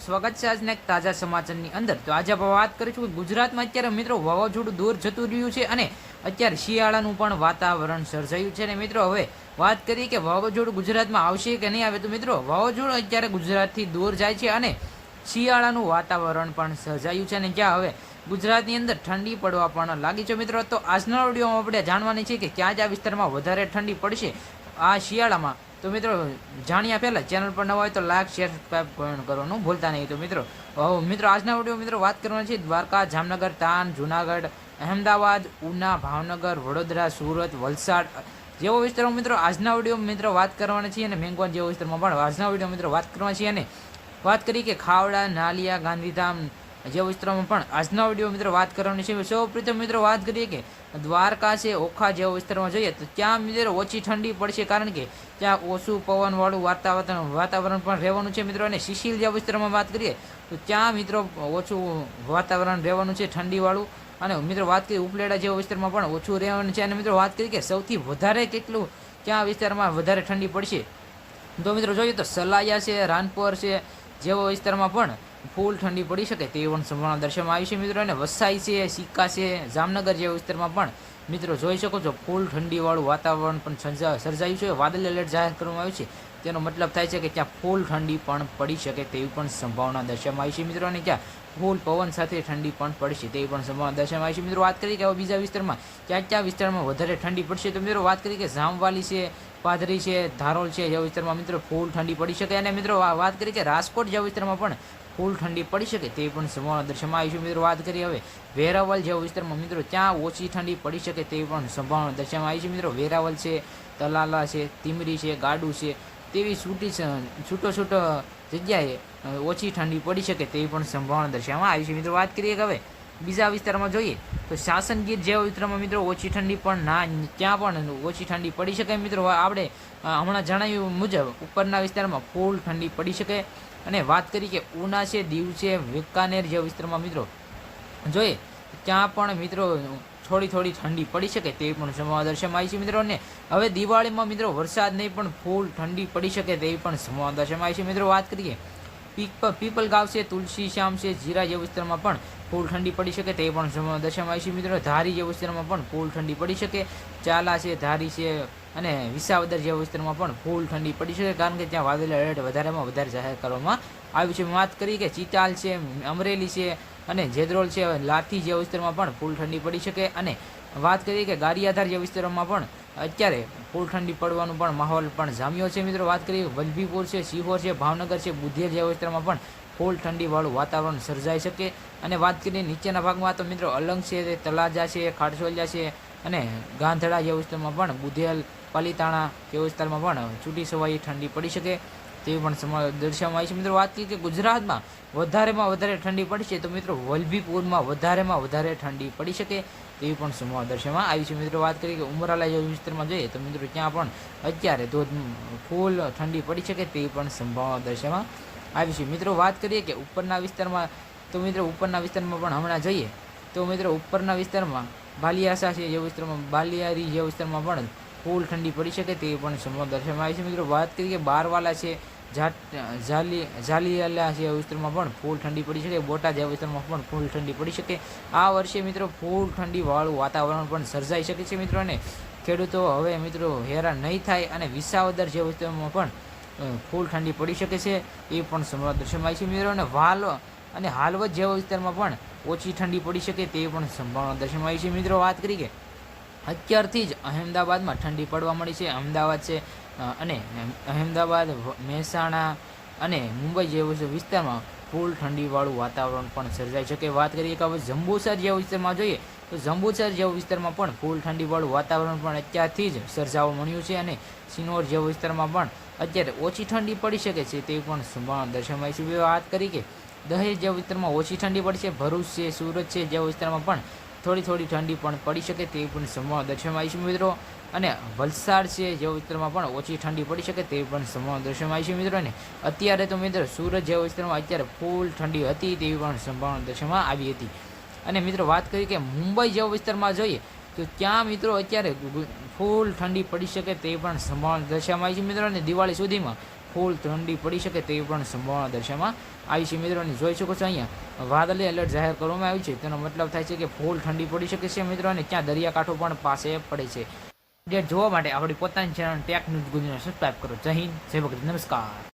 દર્શક, સ્વાગત છે આજના એક તાજા સમાચારની અંદર. તો આજે આપણે વાત કરીશું ગુજરાતમાં અત્યારે મિત્રો વાવાઝોડું દૂર જતું રહ્યું છે અને અત્યારે શિયાળાનું પણ વાતાવરણ સર્જાયું છે. અને મિત્રો, હવે વાત કરીએ કે વાવાઝોડું ગુજરાતમાં આવશે કે નહીં આવે, તો મિત્રો, વાવાઝોડું અત્યારે ગુજરાતથી દૂર જાય છે અને શિયાળાનું વાતાવરણ પણ સર્જાયું છે. અને જ્યાં હવે ગુજરાતની અંદર ઠંડી પડવા પણ લાગી છે. મિત્રો, તો આજના વિડીયોમાં આપણે જાણવાની છે કે ક્યાં જ આ વિસ્તારમાં વધારે ઠંડી પડશે? આ શિયાળામાં તો મિત્રો, જાણ્યા પહેલાં ચેનલ પર નવા હોય તો લાઈક શેર સબસ્ક્રાઈબ કરવાનું ભૂલતા નહીં. તો મિત્રો મિત્રો, આજના વીડિયો મિત્રો વાત કરવાની છે દ્વારકા, જામનગર, તાન, જુનાગઢ, અહેમદાબાદ, ઉના, ભાવનગર, વડોદરા, સુરત, વલસાડ જેવો વિસ્તારો મિત્રો આજના વીડિયો મિત્રો વાત કરવાના છીએ અને મેંગવાન જેવો વિસ્તારમાં પણ આજના વીડિયો મિત્રો વાત કરવાના છીએ અને વાત કરી કે ખાવડા, નાલિયા, ગાંધીધામ જેવા વિસ્તારોમાં પણ આજના વીડિયો મિત્રો વાત કરવાની છે. સૌ પ્રથમ મિત્રો વાત કરીએ કે દ્વારકા છે, ઓખા જેવા વિસ્તારમાં જોઈએ તો ત્યાં મિત્રો ઓછી ઠંડી પડશે કારણ કે ત્યાં ઓછું પવનવાળું વાતાવરણ વાતાવરણ પણ રહેવાનું છે મિત્રો. અને શિશિલ જેવા વિસ્તારમાં વાત કરીએ તો ત્યાં મિત્રો ઓછું વાતાવરણ રહેવાનું છે, ઠંડીવાળું. અને મિત્રો વાત કરીએ ઉપલેડા જેવા વિસ્તારમાં પણ ઓછું રહેવાનું છે. અને મિત્રો વાત કરીએ કે સૌથી વધારે કેટલું ક્યાં વિસ્તારમાં વધારે ઠંડી પડશે. તો મિત્રો જોઈએ તો સલાયા છે, રાનપુર છે, જેવા વિસ્તારમાં પણ ફૂલ ઠંડી પડી શકે તેવી પણ સંભાવના દર્શાવવામાં આવી છે મિત્રો. અને વસાઈ છે, સિક્કા છે, જામનગર જેવા વિસ્તારમાં પણ મિત્રો જોઈ શકો છો ફૂલ ઠંડીવાળું વાતાવરણ પણ સર્જા, સર્જાયું છે. વાદળ એલર્ટ જાહેર કરવામાં આવ્યું છે. તેનો મતલબ થાય છે કે ત્યાં ફૂલ ઠંડી પણ પડી શકે તેવી પણ સંભાવના દર્શાવવામાં આવી છે મિત્રો. અને ત્યાં ફૂલ પવન સાથે ઠંડી પણ પડશે તેવી પણ સંભાવના દર્શાવવામાં આવી છે મિત્રો. વાત કરીએ કે હવે બીજા વિસ્તારમાં ક્યાં ક્યાં વિસ્તારમાં વધારે ઠંડી પડશે તો મિત્રો વાત કરીએ કે જામવાલી છે પાદરી છે, ધારોલ છે જેવા વિસ્તારમાં મિત્રો ફૂલ ઠંડી પડી શકે. અને મિત્રો વાત કરી કે રાજકોટ જેવા વિસ્તારમાં પણ ફૂલ ઠંડી પડી શકે તે પણ સંભાવના દર્શાવવામાં આવી છે મિત્રો વાત કરીએ હવે. વેરાવલ જેવા વિસ્તારમાં મિત્રો ત્યાં ઓછી ઠંડી પડી શકે તે પણ સંભાવના દર્શાવવામાં આવી છે મિત્રો. વેરાવલ છે, તલાલા છે, તિમરી છે, ગાડું છે, તેવી છૂટી છૂટો છૂટો જગ્યાએ ઓછી ઠંડી પડી શકે તેવી પણ સંભાવના દર્શાવવામાં આવી છે મિત્રો. વાત કરીએ હવે બીજા વિસ્તારમાં જોઈએ તો શાસનગીર જેવા વિસ્તારમાં મિત્રો ઓછી ઠંડી પણ ના, ત્યાં પણ ઓછી ઠંડી પડી શકે મિત્રો. આપણે હમણાં જણાવ્યું મુજબ ઉપરના વિસ્તારમાં ફૂલ ઠંડી પડી શકે. અને વાત કરી કે ઉના છે, દીવ છે, વિકાનેર જેવા વિસ્તારમાં મિત્રો જોઈએ, ત્યાં પણ મિત્રો થોડી થોડી ઠંડી પડી શકે તેવી પણ સંભાવના દર્શાવવામાં આવી છે મિત્રો. અને હવે દિવાળીમાં મિત્રો વરસાદ નહીં, પણ ફૂલ ઠંડી પડી શકે તેવી પણ સંભાવના દર્શાવવામાં આવી છે મિત્રો. વાત કરીએ, પીપ પીપલ ગાવ છે, તુલસી, શ્યામ છે, જીરા જેવા વિસ્તારમાં પણ ફૂલ ઠંડી પડી શકે તે પણ દર્શાવવામાં છે મિત્રો. ધારી જેવા વિસ્તારમાં પણ ફૂલ ઠંડી પડી શકે. ચાલા છે, ધારી છે અને વિસાવદર જેવા વિસ્તારમાં પણ ફૂલ ઠંડી પડી શકે કારણ કે ત્યાં વાદળ એલર્ટ વધારેમાં વધારે જાહેર કરવામાં આવ્યું છે. વાત કરી કે ચિતાલ છે, અમરેલી છે અને જેદરોલ છે લાઠી જેવા વિસ્તારમાં પણ ફૂલ ઠંડી પડી શકે. અને વાત કરીએ કે ગારિયાધાર જેવા વિસ્તારોમાં પણ અત્યારે ફૂલ ઠંડી પડવાનો પણ માહોલ પણ જામ્યો છે. મિત્રો, વાત કરીએ વલભીપુર છે સિહોર છે, ભાવનગર છે બુધિયા જેવા વિસ્તારમાં પણ ફૂલ ઠંડીવાળું વાતાવરણ સર્જાઈ શકે. અને વાત કરીએ નીચેના ભાગમાં તો મિત્રો, અલંગ છે તલાજા છે ખાડસોલિયા છે અને ગાંધડા જેવા વિસ્તારમાં પણ બુધેલ, પાલીતાણા જેવા વિસ્તારમાં પણ છૂટી સવાઈ ઠંડી પડી શકે. તેવી પણ દર્શાવવામાં આવી છે. મિત્રો, વાત કરીએ કે ગુજરાતમાં વધારેમાં વધારે ઠંડી પડશે તો મિત્રો, વલભીપુરમાં વધારેમાં વધારે ઠંડી પડી શકે તેવી પણ સંભાવના દર્શાવવામાં આવી છે. મિત્રો, વાત કરીએ કે ઉમરાલા જેવા વિસ્તારમાં જોઈએ તો મિત્રો, ત્યાં પણ અત્યારે ધોધ ફૂલ ઠંડી પડી શકે તેવી પણ સંભાવના દર્શાવવામાં આવી છે. મિત્રો, વાત કરીએ કે ઉપરના વિસ્તારમાં તો મિત્રો, ઉપરના વિસ્તારમાં પણ હમણાં જઈએ તો મિત્રો, ઉપરના વિસ્તારમાં બાલિયાસા છે જે વિસ્તારમાં બાલિયારી જેવા વિસ્તારમાં પણ ફૂલ ઠંડી પડી શકે તેવી પણ સંભાવના દર્શાવવામાં આવી છે. મિત્રો, વાત કરીએ કે બારવાલા છે જાલી ઝાલી ઝાલીવાલા છે વિસ્તારમાં પણ ફૂલ ઠંડી પડી શકે. બોટાદ જેવા વિસ્તારમાં પણ ફૂલ ઠંડી પડી શકે. આ વર્ષે મિત્રો, ફૂલ ઠંડીવાળું વાતાવરણ પણ સર્જાઈ શકે છે મિત્રો, અને ખેડૂતો હવે મિત્રો હેરાન નહીં થાય અને વિસાવદર જેવા વિસ્તારમાં પણ ફૂલ ઠંડી પડી શકે છે એ પણ સંભાવના દર્શાવવામાં આવી છે મિત્રો, અને વાલ, અને હાલવત જેવા વિસ્તારમાં પણ ઓછી ઠંડી પડી શકે તે પણ સંભાવના દર્શાવવામાં આવી છે મિત્રો. વાત કરી કે અત્યારથી જ અહેમદાબાદમાં ઠંડી પડવા મળી છે. અમદાવાદ છે અને અહેમદાબાદ મહેસાણા અને મુંબઈ જેવા વિસ્તારમાં ફૂલ ઠંડીવાળું વાતાવરણ પણ સર્જાઈ શકે વાત કરીએ કે હવે જંબુસર જેવા વિસ્તારમાં જોઈએ, તો જંબુસર જેવા વિસ્તારમાં પણ ફૂલ ઠંડીવાળું વાતાવરણ પણ અત્યારથી જ સર્જાવા મળ્યું છે અને સિનોર જેવા વિસ્તારમાં પણ અત્યારે ઓછી ઠંડી પડી શકે છે તેવી પણ સંભાવના દર્શાવાય છે. વાત કરી કે દહેજ જેવા વિસ્તારમાં ઓછી ઠંડી પડશે ભરૂચ છે, સુરત છે જેવા વિસ્તારમાં પણ થોડી થોડી ઠંડી પણ પડી શકે તેવી પણ સંભાવના દર્શાવવામાં આવી છે મિત્રો. અને વલસાડ છે જેવા વિસ્તારમાં પણ ઓછી ઠંડી પડી શકે તેવી પણ સંભાવના દર્શાવવામાં આવી છે મિત્રો. અને અત્યારે તો મિત્રો સુરત જેવા વિસ્તારમાં અત્યારે ફૂલ ઠંડી હતી તેવી પણ સંભાવના દર્શાવવામાં આવી હતી. અને મિત્રો વાત કરીએ કે મુંબઈ જેવા વિસ્તારમાં જોઈએ તો ત્યાં મિત્રો અત્યારે ફૂલ ઠંડી પડી શકે તે પણ સંભાવના દર્શાવવામાં આવી છે મિત્રો. અને દિવાળી સુધીમાં ફૂલ ઠંડી પડી શકે તેવી પણ સંભાવના દર્શાવવામાં આવી છે મિત્રો અને જોઈ શકો છો અહીંયા. વાદળી એલર્ટ જાહેર કરવામાં આવ્યું છે. તેનો મતલબ થાય છે કે ફૂલ ઠંડી પડી શકે છે મિત્રો અને ત્યાં દરિયાકાંઠો પણ પાસે પડે છે. જોવા માટે આપણી પોતાની channel tech news Gujarat subscribe કરો. જય હિન્દ. જય ભગત. નમસ્કાર.